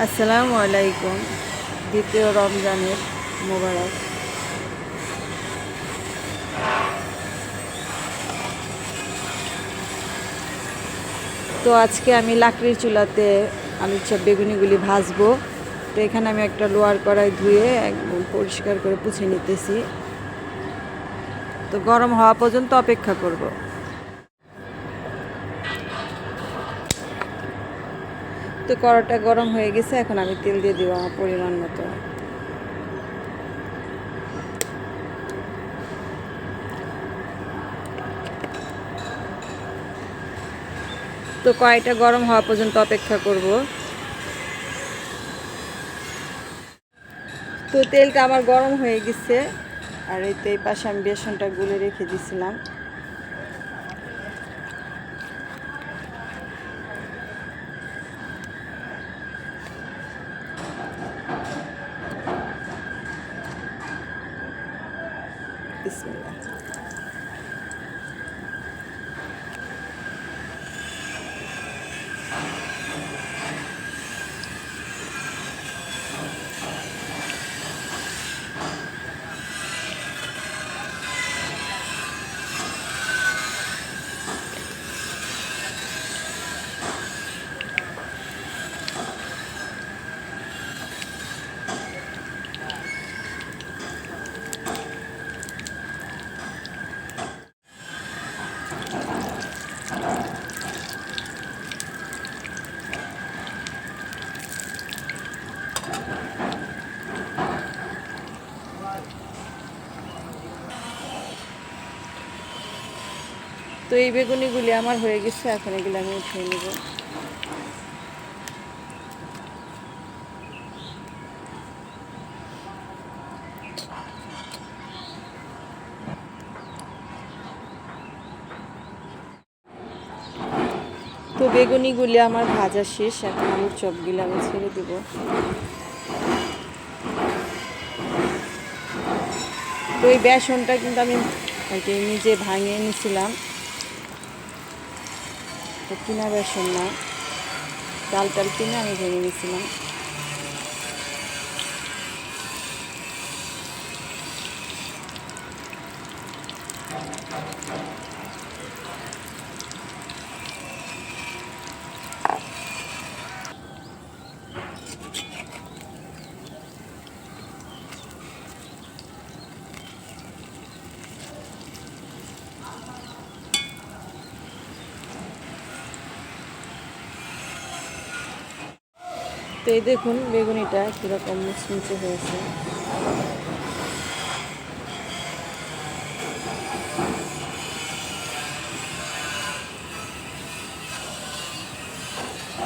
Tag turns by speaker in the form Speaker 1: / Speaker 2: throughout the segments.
Speaker 1: আসসালামু আলাইকুম, দ্বিতীয় রমজানের মোবারক। তো আজকে আমি লাকড়ির চুলাতে আলুর চপ বেগুনিগুলি ভাজবো। তো এখানে আমি একটা লোয়ার কড়াই ধুয়ে একদম পরিষ্কার করে পুছে নিতেছি। তো গরম হওয়া পর্যন্ত অপেক্ষা করব। তো কড়াটা গরম হয়ে গেছে, এখন আমি তেল দিয়ে দিব আমার পরিমাণ মতো। তো কড়াইটা গরম হওয়া পর্যন্ত অপেক্ষা করব। তো তেলটা আমার গরম হয়ে গেছে, আর এই তো এই পাশে আমি বেসনটা গুলে রেখে দিছিলাম। বিসমিল্লাহ তো এই বেগুনিগুলি আমার হয়ে গেছে, এখন এগুলো আমি উঠিয়ে নেব। তো বেগুনিগুলি আমার ভাজা শেষ, এখন আলুর চপগুলো আমি ছেড়ে দেব। তো এই বেসনটা কিন্তু আমি আর কি নিজে ভাঙিয়ে নিয়েছিলাম। কিনা বেসন না। ডাল টাল কিনে আমি ভেঙে নিয়েছিলাম। তো এই দেখুন বেগুনিটা কীরকম মুচমুচে হয়েছে।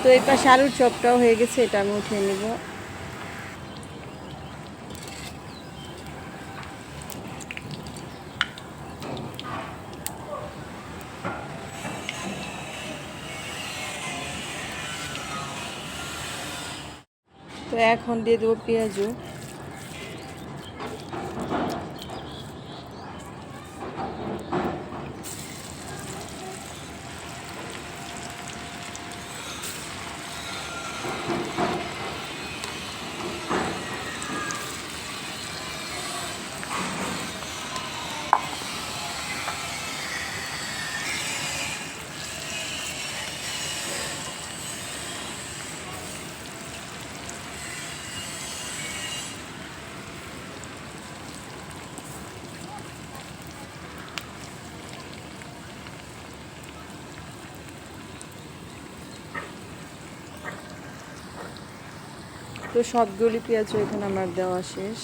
Speaker 1: তো এই পাশে আলুর চপটাও হয়ে গেছে, এটা আমি উঠিয়ে নিব। তো এখন দিয়ে দেবো পেঁয়াজু তো সবগুলি পেঁয়াজ এখানে আমার দেওয়া শেষ।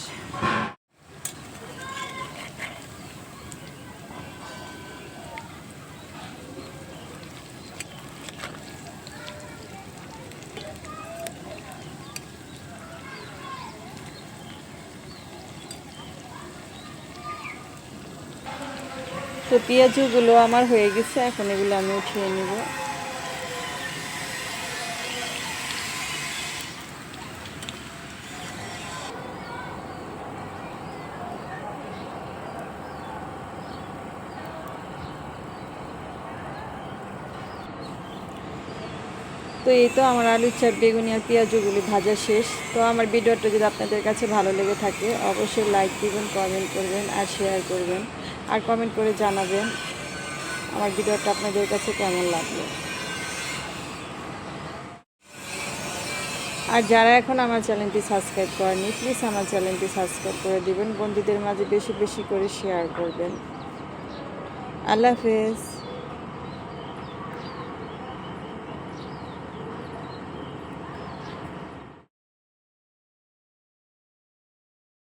Speaker 1: তো পেঁয়াজগুলো আমার হয়ে গেছে, এখন এগুলো আমি উঠিয়ে নেব। তো এই তো আমার আলুর চাপ বেগুনি আর পেঁয়াজগুলি ভাজা শেষ। তো আমার ভিডিওটা যদি আপনাদের কাছে ভালো লেগে থাকে, অবশ্যই লাইক দিবেন কমেন্ট করবেন আর শেয়ার করবেন। আর কমেন্ট করে জানাবেন আমার ভিডিওটা আপনাদের কাছে কেমন লাগল। আর যারা এখন আমার চ্যানেলটি সাবস্ক্রাইব করেনি প্লিজ আমার চ্যানেলটি সাবস্ক্রাইব করে দিবেন। বন্ধুদের মাঝে বেশি বেশি করে শেয়ার করবেন। আল্লাহ হাফেজ।